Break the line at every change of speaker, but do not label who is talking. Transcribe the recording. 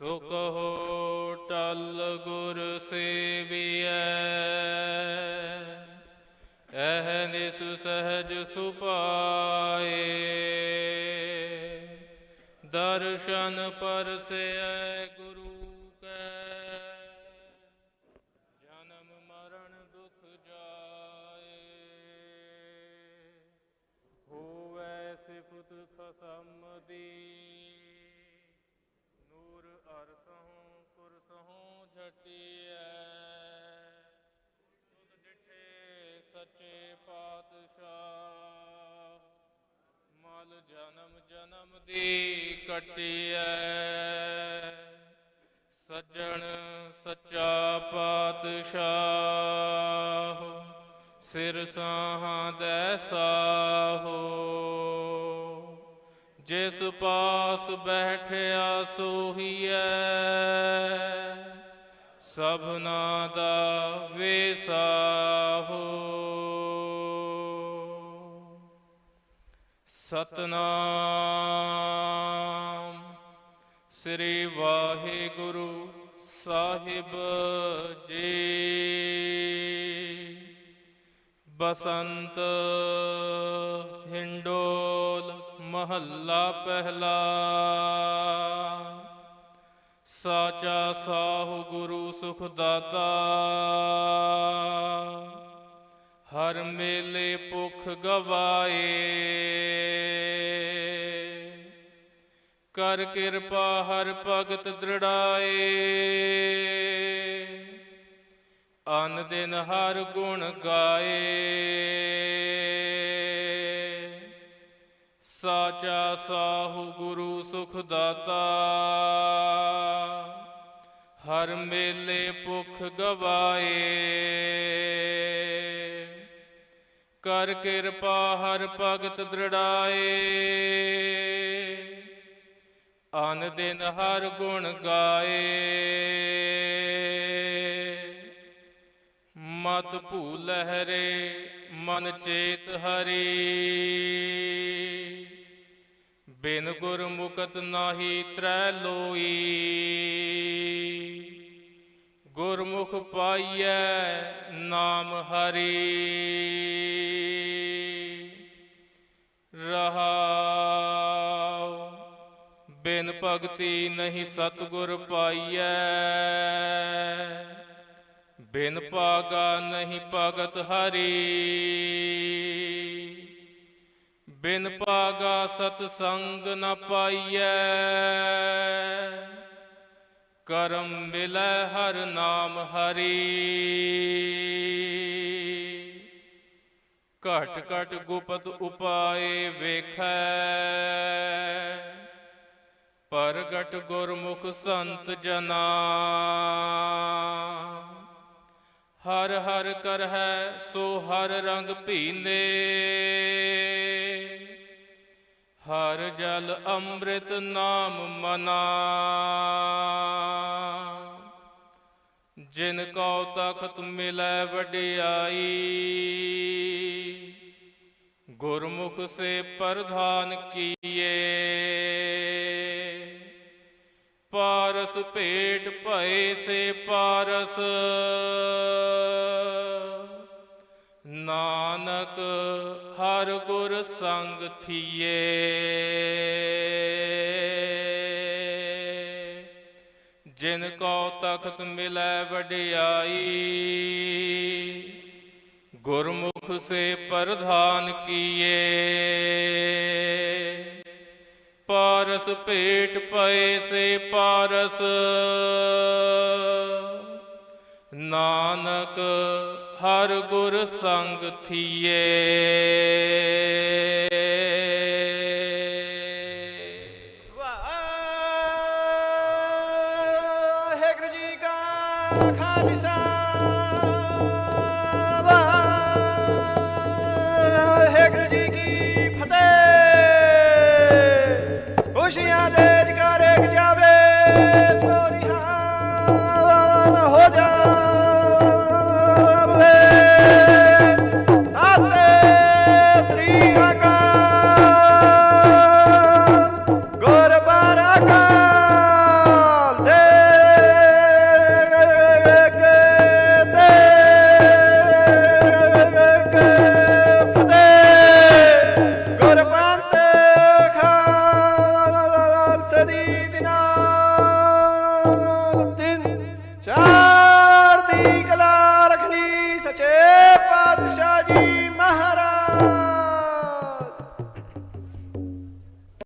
ਸੁਖ ਹੋ ਟਲ ਗੁਰ ਸੇਵੀਐ। ਐਹ ਨਿਸ ਸਹਜ ਸੁਪਾਏ। ਦਰਸ਼ਨ ਪਰਸੈ ਗੁਰੂ ਕੈ। ਜਨਮ ਮਰਨ ਦੁਖ ਜਾਏ। ਹੋਵੈ ਖਸਮ ਦੀ ਸੱਚੇ ਪਾਤਸ਼ਾਹ, ਮਲ ਜਨਮ ਜਨਮ ਦੀ ਕਟਿਐ। ਸੱਜਣ ਸੱਚਾ ਪਾਤਸ਼ਾਹ, ਸਿਰ ਸਾਹਾਂ ਦੇ ਸਾਹੋ। ਜਿਸ ਪਾਸ ਬੈਠਿਆ ਸੋਹੀਐ, ਸਭਨਾ ਦਾ ਵੇਸਾਹੋ ਸਤਨਾਮ। ਸ੍ਰੀ ਵਾਹਿਗੁਰੂ ਸਾਹਿਬ ਜੀ। ਬਸੰਤ ਹਿੰਡੋਲ ਮਹੱਲਾ ਪਹਿਲਾ। ਸਾਚਾ ਸਾਹੁ ਗੁਰੂ ਸੁਖ ਦਾਤਾ ਹਰ ਮੇਲੇ ਭੁਖ ਗਵਾਏ। ਕਰ ਕਿਰਪਾ ਹਰ ਭਗਤ ਦ੍ਰਿੜਾਏ। ਅਨ ਦਿਨ ਹਰ ਗੁਣ ਗਾਏ। ਸਾਚਾ ਸਾਹੁ ਗੁਰੂ ਸੁਖ ਦਾਤਾ ਹਰ ਮੇਲੇ ਭੁਖ ਗਵਾਏ। ਕਰ ਕਿਰਪਾ ਹਰ ਭਗਤ ਦ੍ਰਿੜਾਏ। ਅਨ ਦਿਨ ਹਰ ਗੁਣ ਗਾਏ। ਮਤ ਭੂਲਹਿਰੇ ਮਨ ਚੇਤ ਹਰੀ। ਬਿਨ ਗੁਰ ਮੁਕਤ ਨਾਹੀ ਤ੍ਰੈ ਲੋਈ। ਗੁਰਮੁਖ ਪਾਈਐ ਨਾਮ ਹਰੀ। ਰਹਾਉ, ਬਿਨ ਭਗਤੀ ਨਹੀਂ ਸਤਗੁਰ ਪਾਈਐ। ਬਿਨ ਪਾਗਾ ਨਹੀਂ ਭਗਤ ਹਰੀ। ਬਿਨ ਪਾਗਾ ਸਤ ਸੰਗ ਨ ਪਾਈਐ। ਕਰਮ ਮਿਲੈ ਹਰ ਨਾਮ ਹਰੀ। ਘਟ ਘਟ ਗੁਪਤ ਉਪਾਏ ਵੇਖੈ। ਪ੍ਰਗਟ ਗੁਰਮੁਖ ਸੰਤ ਜਨਾ। ਹਰ ਹਰ ਕਰਹਿ ਸੋ ਹਰ ਰੰਗ ਭੀਨੇ ਜਲ ਅੰਮ੍ਰਿਤ ਨਾਮ ਮਨਾ। ਜਿਨ ਕਉ ਤਖਤ ਮਿਲੈ ਵਡਿਆਈ। ਗੁਰਮੁਖ ਸੇ ਪ੍ਰਧਾਨ ਕੀਏ। ਪਾਰਸ ਭੇਟ ਭਏ ਸੇ ਪਾਰਸ। ਨਾਨਕ ਹਰ ਗੁਰ ਸੰਗ ਥੀਏ। ਜਿਨ ਕੋ ਤਖਤ ਮਿਲੈ ਵਡਿਆਈ, ਗੁਰਮੁਖ ਸੇ ਪ੍ਰਧਾਨ ਕੀਏ। ਪਾਰਸ ਭੇਟ ਪਏ ਸੇ ਪਾਰਸ, ਨਾਨਕ ਹਰ ਗੁਰ ਸੰਗ ਥੀਏ। ਜੀ ਕਾ ਖਾਲਸਾ।
ਵਾਹਿਗੁਰੂ ਜੀ ਕੀ ਫਤਿਹ। ਖੁਸ਼ੀਆਂ ਦੇ ਜਾਵੇ ਜਾ